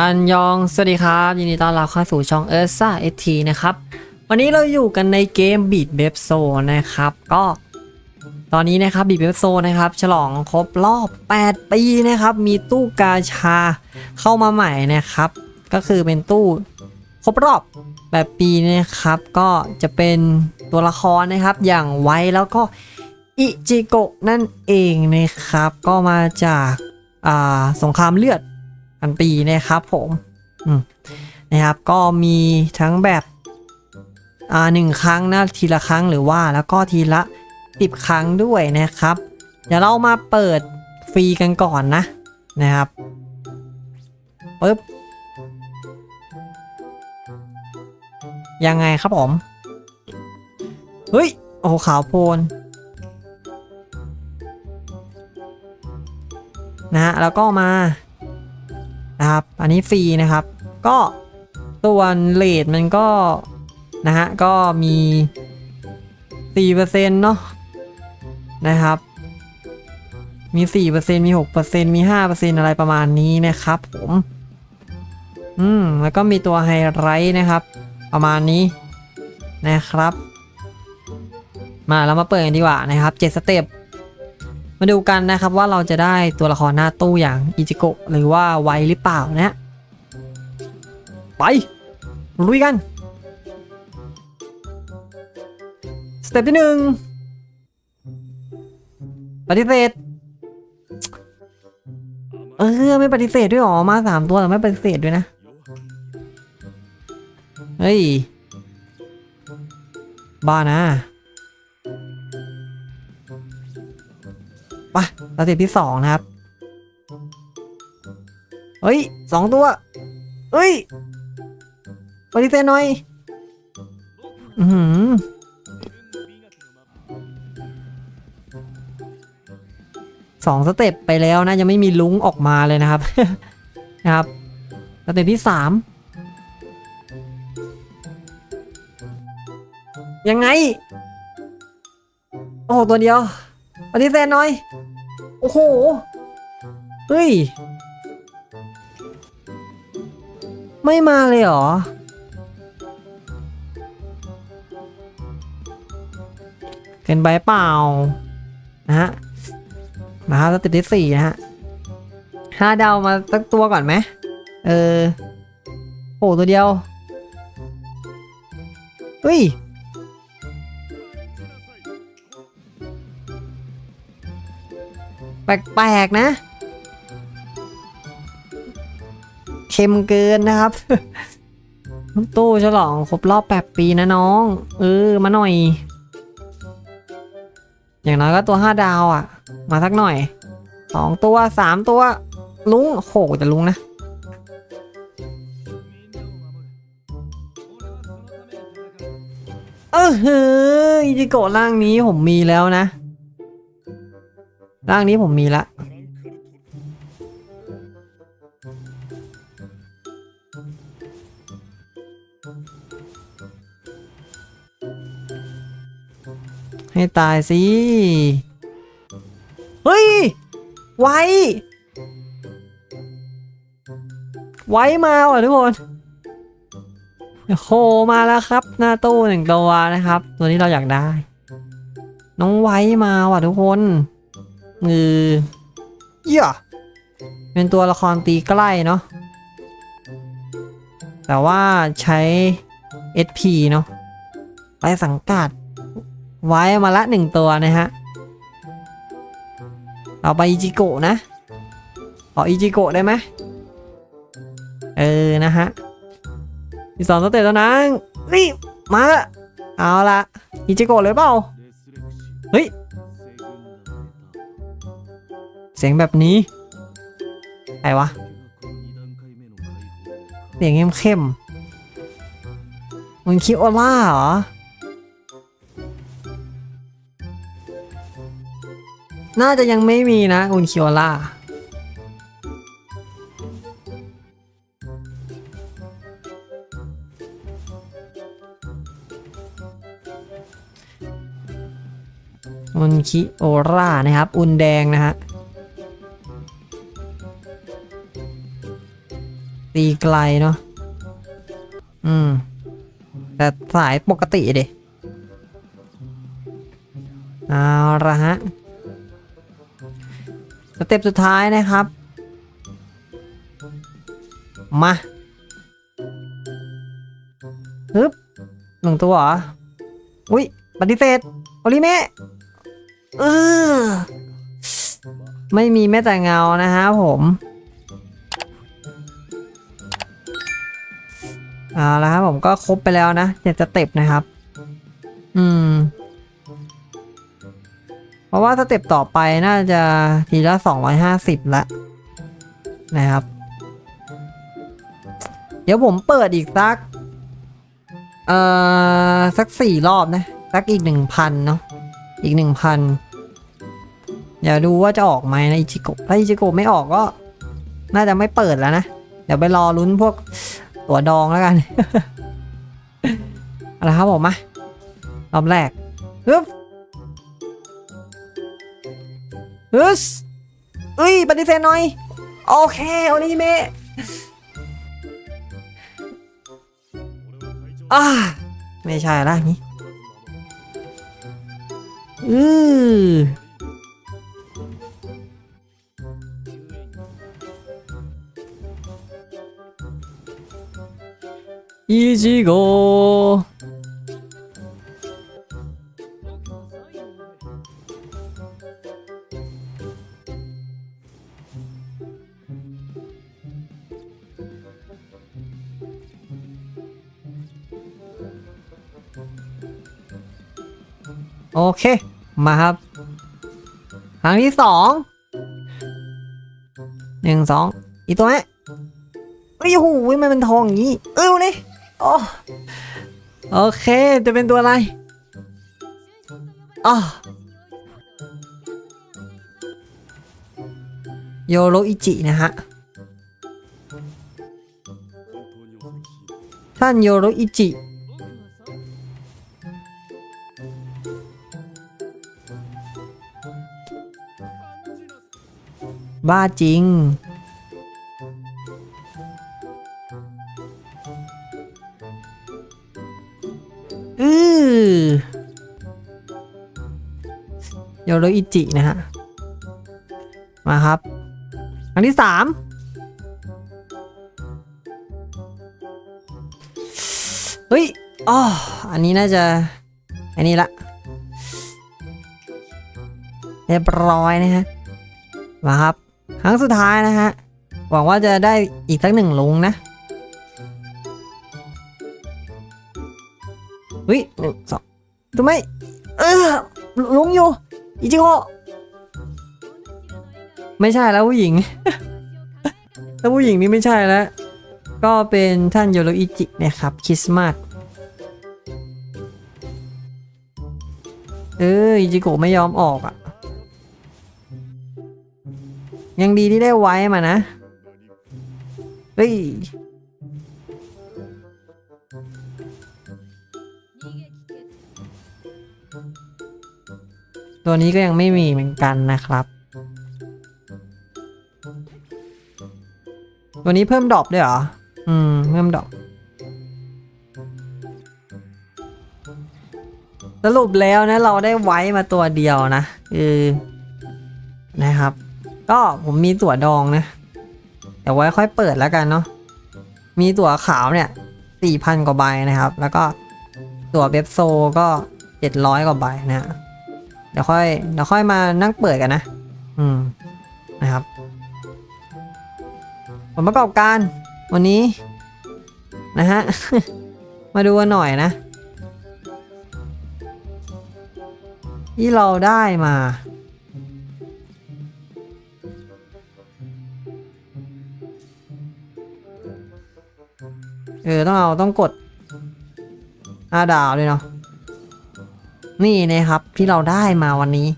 อันยอง สวัสดีครับ ยินดีต้อนรับเข้าสู่ช่องเอ r ซ่าเอทีนะครับ วันนี้เราอยู่กันในเกม Beat b e b s o นะครับ ก็ ตอนนี้นะครับ Beat b e b s o นะครับ ฉลองครบรอบ 8 ปีนะครับ มีตู้กาชาเข้ามาใหม่นะครับ ก็คือเป็นตู้ครบรอบ8ปีนะครับ ก็จะเป็นตัวละครนะครับ อย่างไว้แล้วก็อิจิโกะนั่นเองนะครับ ก็มาจากาสงครามเลือด พันปีนะครับผมอืมนะครับก็มีทั้งแบบอ่าหนึ่งครั้งนะทีละครั้งหรือว่าแล้วก็ทีละสิบครั้งด้วยนะครับ เดี๋ยวเรามาเปิดฟรีกันก่อนนะนะครับปึ๊บยังไงครับผม เฮ้ย โอ้ขาวโพลนนะฮะแล้วก็มา นะครับ อันนี้ฟรีนะครับ ก็ส่วนเลทมันก็นะฮะก็มี4%เนาะนะครับ มี 4%มี 6%มี 5%อะไรประมาณนี้นะครับผมอืมแล้วก็มีตัวไฮไลท์นะครับ ประมาณนี้นะครับ มาเรามาเปิดกันดีกว่านะครับ 7 สเต็ป มาดูกันนะครับว่าเราจะได้ตัวละครหน้าตู้อย่างอิจิโกะหรือว่าไวหรือเปล่านะไปลุยกันสเต็ปที่หนึ่งปฏิเสธเออไม่ปฏิเสธด้วยหรอมาสามตัวแต่ไม่ปฏิเสธด้วยนะเฮ้ยบ้านะ สเต็ปที่สองนะครับ เฮ้ยสองตัวเฮ้ยปฏิเสธหน่อย อือหือสองสเต็ปไปแล้วนะ ยังไม่มีลุงออกมาเลยนะครับ นะครับสเต็ปที่สามยังไง โอ้โหตัวเดียวปฏิเสธหน่อย โอ้โห เฮ้ย ไม่มาเลยเหรอ เกินไปเปล่า นะฮะ มาครับสเต็ปที่สี่นะฮะห้าดาวมาตั้งตัวก่อนไหม เออ โอ้ตัวเดียว เฮ้ย แปลกๆนะ เค็มเกินนะครับ ตู้ฉลองครบรอบแปดปีนะน้อง เออ มาหน่อย อย่างน้อยก็ตัวห้าดาวอะ มาสักหน่อยสองตัวสามตัว ลุงโหแต่ลุงนะเออเฮ้ยจิโกะร่างนี้ผมมีแล้วนะ ร่างนี้ผมมีละ ให้ตายสิ เฮ้ย ไว ไวมาว่ะทุกคนโคมาแล้วครับ หน้าตู้หนึ่งตัวนะครับ ตัวนี้เราอยากได้ น้องไว้มาว่ะทุกคน มือเหี้ยเป็นตัวละครตีใกล้เนาะแต่ว่าใช้ SP เนาะไปสังกัด ไว้มาละหนึ่งตัวนะฮะเอาไปอิจิโกะนะขออิจิโกะได้ไหมเออนะฮะอีกสองสเตจแล้วนะรีบมาละเอาละอิจิโกะเลยเปล่า เฮ้ย สียงแบบนี้ใครวะ เสียงเข้มเข้มๆมันคิโอล่าเหรอ น่าจะยังไม่มีนะอุนคิโอล่าอุนคิโอล่านะครับ อุนแดงนะฮะ ตีไกลเนาะอืม แต่สายปกติดิเอาละฮะ สเต็ปสุดท้ายนะครับ มาฮึบหนึ่งตัวเหรอ อุ้ยปฏิเสธโอริเมะเออไม่มีแม้แต่เงานะฮะผม เอาละครับผมก็ครบไปแล้วนะเจ็ดสเต็ปนะครับ อืม เพราะว่าสเต็ปต่อไปน่าจะทีละ250ละนะครับ เดี๋ยวผมเปิดอีกสัก เอ่อ สักสี่รอบนะ สักอีกหนึ่งพันเนาะอีกหนึ่งพันเดี๋ยวดูว่าจะออกไหมนะอิจิโกะถ้าอิจิโกะไม่ออกก็ น่าจะไม่เปิดแล้วนะ เดี๋ยวไปรอลุ้นพวก ตัวดองแล้วกันเอาละครับผมมารอบแรกฮึบฮึสเอ้ยปฏิเสธหน่อย โอเคโอนิเมะอ่าไม่ใช่ละนี่อือ 이지고โอเค มาครับ ครั้งที่สอง หนึ่งสอง อีตัวไหมเอ้ยโอ้โหมันเป็นทองอย่างนี้ เอ้ยเลย โอ้โอเค จะเป็นตัวอะไรอ๋อโยโรอิจินะฮะ ท่านโยโรอิจิ บ้าจริง ยโรอิจินะฮะ มาครับ อันที่สามเฮ้ยอ๋ออันนี้น่าจะ อันนี้ละ เรียบร้อยนะฮะ มาครับ ครั้งสุดท้ายนะฮะ หวังว่าจะได้อีกสักหนึ่งลุงนะเฮ้ยหนึ่งสองทำไม เออลุงอยู่ อิจิโกะไม่ใช่แล้วผู้หญิงถ้าผู้หญิงนี่ไม่ใช่แล้ว ก็เป็นท่านโยโรอิจินะครับคริสต์มาสเอออิจิโกะไม่ยอมออกอะ ยังดีที่ได้ไว้มานะ เฮ้ย ตัวนี้ก็ยังไม่มีเหมือนกันนะครับ ตัวนี้เพิ่มดอปด้วยเหรอ อืม เพิ่มดอปสรุปแล้วนะ เราได้ไว้มาตัวเดียวนะคือนะครับ ก็ผมมีตั๋วดองนะเดี๋ยวไว้ค่อยเปิดแล้วกันเนาะ มีตั๋วขาวเนี่ยสี่พันกว่าใบนะครับ แล้วก็ตั๋วเบฟโซก็เจ็ดร้อยกว่าใบนะ เดี๋ยวค่อยเดี๋ยวค่อยมานั่งเปิดกันนะ อืมนะครับผลประกอบการวันนี้ นะฮะ มาดูกันหน่อยนะ ที่เราได้มา เออ ต้องเอาต้องกดห้าดาวเลยเนาะ นี่นะครับที่เราได้มาวันนี้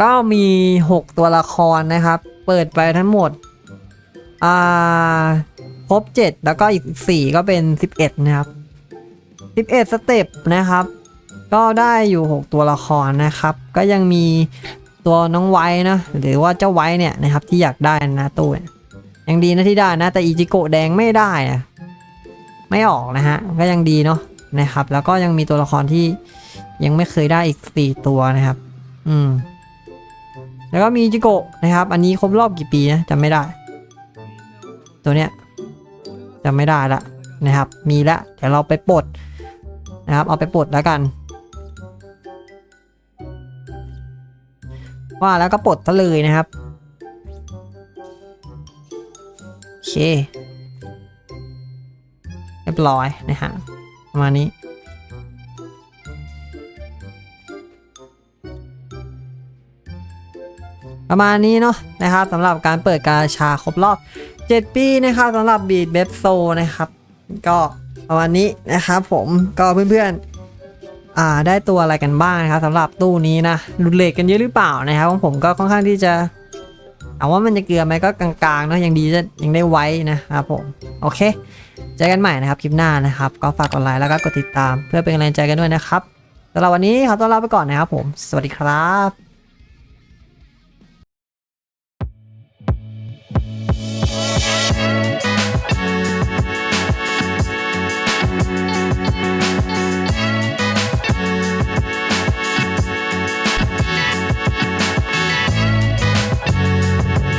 ก็มี 6 ตัวละครนะครับ เปิดไปทั้งหมด อ่าครบ 7 แล้วก็อีก 4 ก็เป็น 11 นะครับ 11 สเต็ปนะครับ ก็ได้อยู่ 6 ตัวละครนะครับ ก็ยังมีตัวน้องไว้นะ หรือว่าเจ้าไว้เนี่ยนะครับที่อยากได้นะตู้ยังดีนะที่ได้นะ แต่อิจิโกแดงไม่ได้นะไม่ออกนะฮะ ก็ยังดีเนาะนะครับ แล้วก็ยังมีตัวละครที่ ยังไม่เคยได้อีกสี่ตัวนะครับ อืม แล้วก็มีจิโกะนะครับ อันนี้ครบรอบกี่ปีนะจำไม่ได้ ตัวเนี้ยจำไม่ได้ละนะครับ มีละเดี๋ยวเราไปปลดนะครับ เอาไปปลดแล้วกัน ว่าแล้วก็ปลดซะเลยนะครับโอเคเรียบร้อยนะฮะประมาณนี้ ประมาณนี้เนาะนะครับสำหรับการเปิดกาชาครบรอบ 7 ปีนะครับสำหรับบีดเบฟโซนะครับ ก็ประมาณนี้นะครับผมก็เพื่อนๆอ่าได้ตัวอะไรกันบ้างนะครับสำหรับตู้นี้นะรุนเลทกันเยอะหรือเปล่านะครับของผมก็ค่อนข้างที่จะเอาว่ามันจะเกลือไหมก็กลางๆเนาะยังดีจะยังได้ไว้นะครับผมโอเคเจอกันใหม่นะครับคลิปหน้านะครับ ก็ฝากกดไลค์แล้วก็กดติดตาม เพื่อเป็นกำลังใจกันด้วยนะครับสำหรับวันนี้ขอตัวลาไปก่อนนะครับผม สวัสดีครับ